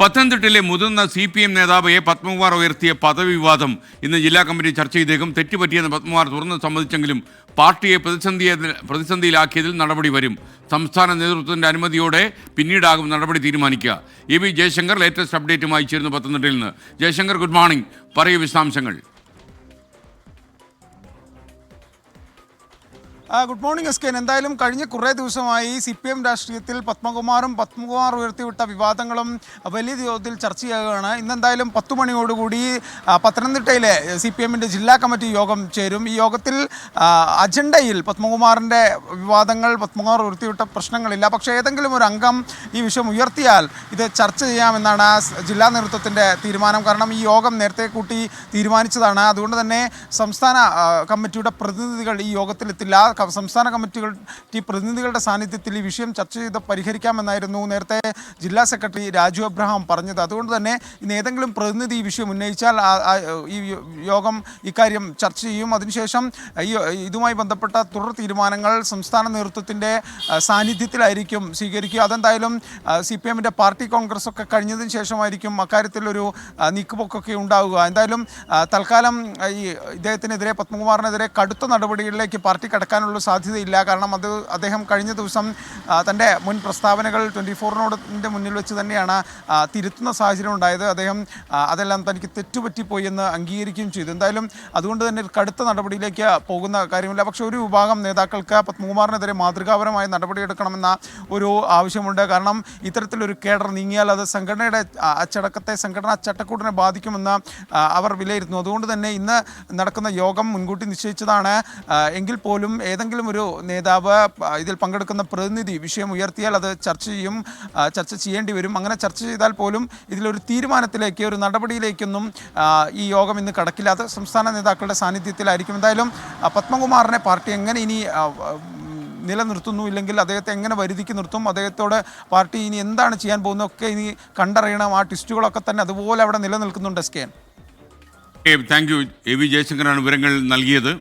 പത്തനംതിട്ടയിലെ മുതിർന്ന C P M നേതാവ് എ പത്മകുമാർ ഉയർത്തിയ പദവി വിവാദം ഇന്ന് ജില്ലാ കമ്മിറ്റി ചർച്ച ചെയ്തേക്കും. തെറ്റുപറ്റിയെന്ന് പത്മകുമാർ തുറന്ന് സമ്മതിച്ചെങ്കിലും പാർട്ടിയെ പ്രതിസന്ധിയെ പ്രതിസന്ധിയിലാക്കിയതിൽ നടപടി വരും. സംസ്ഥാന നേതൃത്വത്തിന്റെ അനുമതിയോടെ പിന്നീടാകും നടപടി തീരുമാനിക്കുക. എ വി ജയശങ്കർ ലേറ്റസ്റ്റ് അപ്ഡേറ്റുമായി ചേരുന്നു പത്തനംതിട്ടയിൽ നിന്ന്. ജയശങ്കർ ഗുഡ് മോർണിംഗ് പറയൂ വിശദാംശങ്ങൾ. ഗുഡ് മോർണിംഗ് എസ് കെ എന്തായാലും കഴിഞ്ഞ കുറേ ദിവസമായി സി പി എം രാഷ്ട്രീയത്തിൽ പത്മകുമാറും പത്മകുമാർ ഉയർത്തിവിട്ട വിവാദങ്ങളും വലിയ തോതിൽ ചർച്ചയാകുകയാണ് ഇന്ന് എന്തായാലും മണിയോടുകൂടി പത്തനംതിട്ടയിലെ സി പി എമ്മിന്റെ ജില്ലാ കമ്മിറ്റി യോഗം ചേരും. ഈ യോഗത്തിൽ അജണ്ടയിൽ പത്മകുമാറിന്റെ വിവാദങ്ങൾ പത്മകുമാർ ഉയർത്തിവിട്ട പ്രശ്നങ്ങളില്ല. പക്ഷേ ഏതെങ്കിലും ഒരു അംഗം ഈ വിഷയം ഉയർത്തിയാൽ ഇത് ചർച്ച ചെയ്യാമെന്നാണ് ജില്ലാ നേതൃത്വത്തിന്റെ തീരുമാനം. കാരണം ഈ യോഗം നേരത്തെ കൂട്ടി തീരുമാനിച്ചതാണ്. അതുകൊണ്ട് തന്നെ സംസ്ഥാന കമ്മിറ്റിയുടെ പ്രതിനിധികൾ ഈ യോഗത്തിലെത്തില്ല. സംസ്ഥാന കമ്മിറ്റികൾ പ്രതിനിധികളുടെ സാന്നിധ്യത്തിൽ ഈ വിഷയം ചർച്ച ചെയ്ത് പരിഹരിക്കാമെന്നായിരുന്നു നേരത്തെ ജില്ലാ സെക്രട്ടറി രാജു അബ്രഹാം പറഞ്ഞത്. അതുകൊണ്ട് തന്നെ ഇന്ന് ഏതെങ്കിലും പ്രതിനിധി ഈ വിഷയം ഉന്നയിച്ചാൽ ഈ യോഗം ഇക്കാര്യം ചർച്ച ചെയ്യും. അതിനുശേഷം ഈ ഇതുമായി ബന്ധപ്പെട്ട തുടർ തീരുമാനങ്ങൾ സംസ്ഥാന നേതൃത്വത്തിന്റെ സാന്നിധ്യത്തിലായിരിക്കും സ്വീകരിക്കുക. അതെന്തായാലും സി പി എമ്മിന്റെ പാർട്ടി കോൺഗ്രസ് ഒക്കെ കഴിഞ്ഞതിന് ശേഷമായിരിക്കും അക്കാര്യത്തിലൊരു നീക്കുപൊക്കൊക്കെ ഉണ്ടാവുക. എന്തായാലും തൽക്കാലം ഈ ഇദ്ദേഹത്തിനെതിരെ പത്മകുമാറിനെതിരെ കടുത്ത നടപടികളിലേക്ക് പാർട്ടി കടക്കാനുള്ള സാധ്യതയില്ല. കാരണം അത് അദ്ദേഹം കഴിഞ്ഞ ദിവസം തന്റെ മുൻ പ്രസ്താവനകൾ ട്വന്റി ഫോറിനോടിന്റെ മുന്നിൽ വെച്ച് തന്നെയാണ് തിരുത്തുന്ന സാഹചര്യം ഉണ്ടായത്. അദ്ദേഹം അതെല്ലാം തനിക്ക് തെറ്റുപറ്റിപ്പോയി എന്ന് അംഗീകരിക്കുകയും ചെയ്തു. എന്തായാലും അതുകൊണ്ട് തന്നെ കടുത്ത നടപടിയിലേക്ക് പോകുന്ന കാര്യമില്ല. പക്ഷേ ഒരു വിഭാഗം നേതാക്കൾക്ക് പത്മകുമാറിനെതിരെ മാതൃകാപരമായ നടപടിയെടുക്കണമെന്ന ഒരു ആവശ്യമുണ്ട്. കാരണം ഇത്തരത്തിലൊരു കേഡർ നീങ്ങിയാൽ അത് സംഘടനയുടെ അച്ചടക്കത്തെ സംഘടനാ ചട്ടക്കൂടിനെ ബാധിക്കുമെന്ന് അവർ വിലയിരുത്തുന്നു. അതുകൊണ്ട് തന്നെ ഇന്ന് നടക്കുന്ന യോഗം മുൻകൂട്ടി നിശ്ചയിച്ചതാണ്. എങ്കിൽ പോലും ഏതെങ്കിലും ഒരു നേതാവ് ഇതിൽ പങ്കെടുക്കുന്ന പ്രതിനിധി വിഷയം ഉയർത്തിയാൽ അത് ചർച്ച ചെയ്യും ചർച്ച ചെയ്യേണ്ടി വരും. അങ്ങനെ ചർച്ച ചെയ്താൽ പോലും ഇതിലൊരു തീരുമാനത്തിലേക്ക് ഒരു നടപടിയിലേക്കൊന്നും ഈ യോഗം ഇന്ന് കടക്കില്ല. അത് സംസ്ഥാന നേതാക്കളുടെ സാന്നിധ്യത്തിലായിരിക്കും. എന്തായാലും പത്മകുമാറിനെ പാർട്ടി എങ്ങനെ ഇനി നിലനിർത്തുന്നു? ഇല്ലെങ്കിൽ അദ്ദേഹത്തെ എങ്ങനെ വരുതിക്ക് നിർത്തും? അദ്ദേഹത്തോട് പാർട്ടി ഇനി എന്താണ് ചെയ്യാൻ പോകുന്നതൊക്കെ ഇനി കണ്ടറിയണം. ആ ട്വിസ്റ്റുകളൊക്കെ തന്നെ അതുപോലെ അവിടെ നിലനിൽക്കുന്നുണ്ട് S K thank you A V ജയശങ്കറാണ് വിവരങ്ങൾ നൽകിയത്.